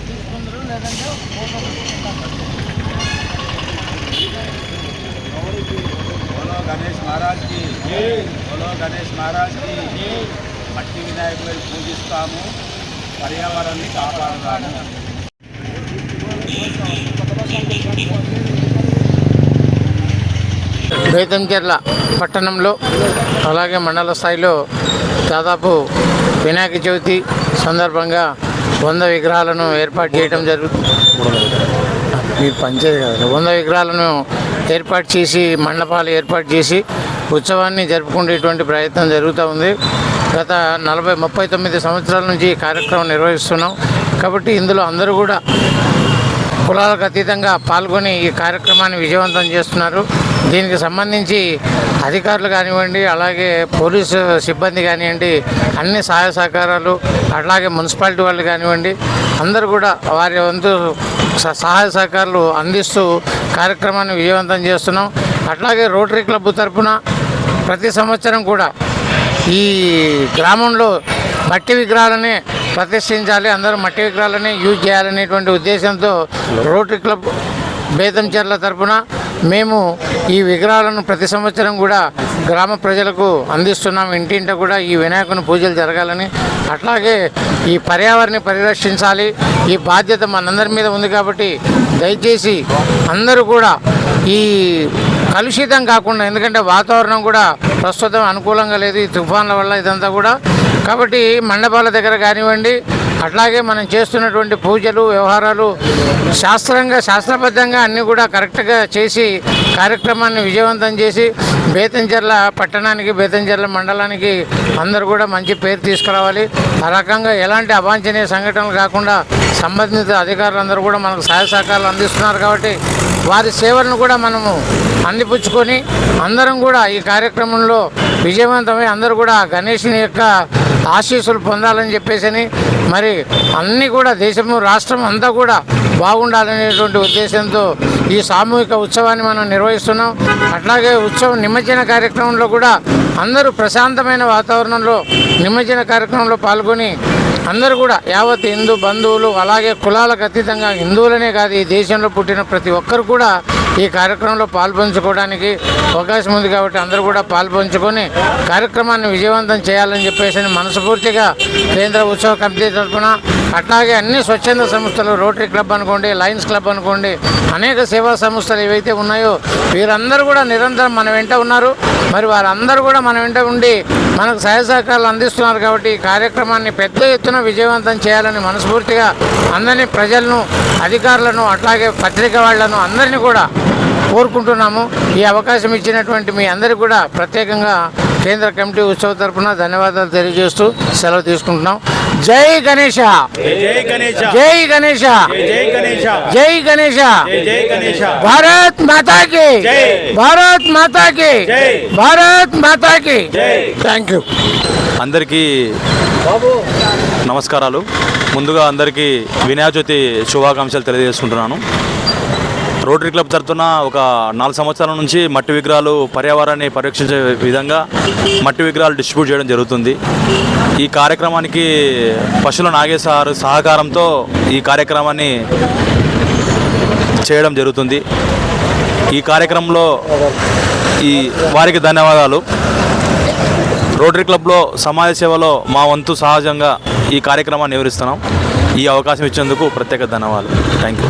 తీసుకుందరు లేదంటే గణేష్ మహారాజ్కి బోలో గణేష్ మహారాజ్కి మట్టి వినాయకులను పూజిస్తాము పర్యావరణాన్ని కాపాడతాము బేతంచెర్ల పట్టణంలో అలాగే మండల స్థాయిలో దాదాపు వినాయక చవితి సందర్భంగా వంద విగ్రహాలను ఏర్పాటు చేయడం జరుగుతుంది మీరు పంచేది కదా. వంద విగ్రహాలను ఏర్పాటు చేసి మండపాలు ఏర్పాటు చేసి ఉత్సవాన్ని జరుపుకునేటువంటి ప్రయత్నం జరుగుతూ ఉంది. గత నలభై ముప్పై తొమ్మిది సంవత్సరాల నుంచి ఈ కార్యక్రమం నిర్వహిస్తున్నాం. కాబట్టి ఇందులో అందరూ కూడా కులాలకు అతీతంగా పాల్గొని ఈ కార్యక్రమాన్ని విజయవంతం చేస్తున్నారు. దీనికి సంబంధించి అధికారులు కానివ్వండి అలాగే పోలీసు సిబ్బంది కానివ్వండి అన్ని సహాయ సహకారాలు అట్లాగే మున్సిపాలిటీ వాళ్ళు కానివ్వండి అందరూ కూడా వారి వంతు సహాయ సహకారాలు అందిస్తూ కార్యక్రమాన్ని విజయవంతం చేస్తున్నాం. అట్లాగే రోటరీ క్లబ్ తరపున ప్రతి సంవత్సరం కూడా ఈ గ్రామంలో మట్టి విగ్రహాలనే ప్రతిష్ఠించాలి అందరూ మట్టి విగ్రహాలనే యూజ్ చేయాలనేటువంటి ఉద్దేశంతో రోటరీ క్లబ్ బేతంచెర్ల తరపున మేము ఈ విగ్రహాలను ప్రతి సంవత్సరం కూడా గ్రామ ప్రజలకు అందిస్తున్నాం. ఇంటింట కూడా ఈ వినాయకుని పూజలు జరగాలని. అట్లాగే ఈ పర్యావరణ పరిరక్షించాలి. ఈ బాధ్యత మనందరి మీద ఉంది కాబట్టి దయచేసి అందరూ కూడా ఈ కలుషితం కాకుండా ఎందుకంటే వాతావరణం కూడా ప్రస్తుతం అనుకూలంగా లేదు. ఈ తుఫాన్ల వల్ల ఇదంతా కూడా కాబట్టి మండపాల దగ్గర కానివ్వండి అట్లాగే మనం చేస్తున్నటువంటి పూజలు వ్యవహారాలు శాస్త్రంగా శాస్త్రబద్ధంగా అన్నీ కూడా కరెక్ట్గా చేసి కార్యక్రమాన్ని విజయవంతం చేసి బేతంచెర్ల పట్టణానికి బేతంచెర్ల మండలానికి అందరూ కూడా మంచి పేరు తీసుకురావాలి. ఆ రకంగా ఎలాంటి అవాంఛనీయ సంఘటనలు కాకుండా సంబంధిత అధికారులందరూ కూడా మనకు సహాయ సహకారాలు అందిస్తున్నారు కాబట్టి వారి సేవలను కూడా మనము అందిపుచ్చుకొని అందరం కూడా ఈ కార్యక్రమంలో విజయవంతమై అందరూ కూడా గణేషుని యొక్క ఆశీస్సులు పొందాలని చెప్పేసి మరి అన్నీ కూడా దేశము రాష్ట్రం అంతా కూడా బాగుండాలనేటువంటి ఉద్దేశంతో ఈ సామూహిక ఉత్సవాన్ని మనం నిర్వహిస్తున్నాం. అట్లాగే ఉత్సవం నిమజ్జన కార్యక్రమంలో కూడా అందరూ ప్రశాంతమైన వాతావరణంలో నిమజ్జన కార్యక్రమంలో పాల్గొని అందరూ కూడా యావత్ హిందూ బంధువులు అలాగే కులాలకు అతీతంగా హిందువులనే కాదు ఈ దేశంలో పుట్టిన ప్రతి ఒక్కరు కూడా ఈ కార్యక్రమంలో పాల్పంచుకోవడానికి అవకాశం ఉంది కాబట్టి అందరూ కూడా పాల్పంచుకొని కార్యక్రమాన్ని విజయవంతం చేయాలని చెప్పేసి మనస్ఫూర్తిగా కేంద్ర ఉత్సవ కమిటీ తరఫున అట్లాగే అన్ని స్వచ్ఛంద సంస్థలు రోటరీ క్లబ్ అనుకోండి లయన్స్ క్లబ్ అనుకోండి అనేక సేవా సంస్థలు ఏవైతే ఉన్నాయో వీరందరూ కూడా నిరంతరం మన వెంట ఉన్నారు. మరి వారందరూ కూడా మన వెంట ఉండి మనకు సహాయ సహకారాలు అందిస్తున్నారు కాబట్టి ఈ కార్యక్రమాన్ని పెద్ద ఎత్తున విజయవంతం చేయాలని మనస్ఫూర్తిగా అందరినీ ప్రజలను అధికారులను అట్లాగే పత్రిక వాళ్ళను అందరినీ కూడా కోరుకుంటున్నాము. ఈ అవకాశం ఇచ్చినటువంటి మీ అందరికీ కూడా ప్రత్యేకంగా కేంద్ర కమిటీ ఉత్సవ తరఫున ధన్యవాదాలు తెలియజేస్తూ సెలవు తీసుకుంటున్నాం. జై గణేష జై గణేష జై గణేష జై గణేష జై గణేష జై గణేష భారత్ మాతాకి జై. భారత్ మాతాకి జై. భారత్ మాతాకి జై. థ్యాంక్ యూ అందరికీ నమస్కారాలు ముందుగా అందరికీ వినాయక చవితి శుభాకాంక్షలు తెలియజేసుకుంటున్నాను రోటరీ క్లబ్ తరఫున ఒక నాలుగు సంవత్సరాల నుంచి మట్టి విగ్రహాలు పర్యావరణాన్ని పరిరక్షించే విధంగా మట్టి విగ్రహాలు డిస్ట్రిబ్యూట్ చేయడం జరుగుతుంది. ఈ కార్యక్రమానికి పశువుల నాగేశ్వర సహకారంతో ఈ కార్యక్రమాన్ని చేయడం జరుగుతుంది. ఈ కార్యక్రమంలో ఈ వారికి ధన్యవాదాలు. రోటరీ క్లబ్లో సమాజ సేవలో మా వంతు సహజంగా ఈ కార్యక్రమాన్ని వివరిస్తున్నాం. ఈ అవకాశం ఇచ్చేందుకు ప్రత్యేక ధన్యవాదాలు. Thank you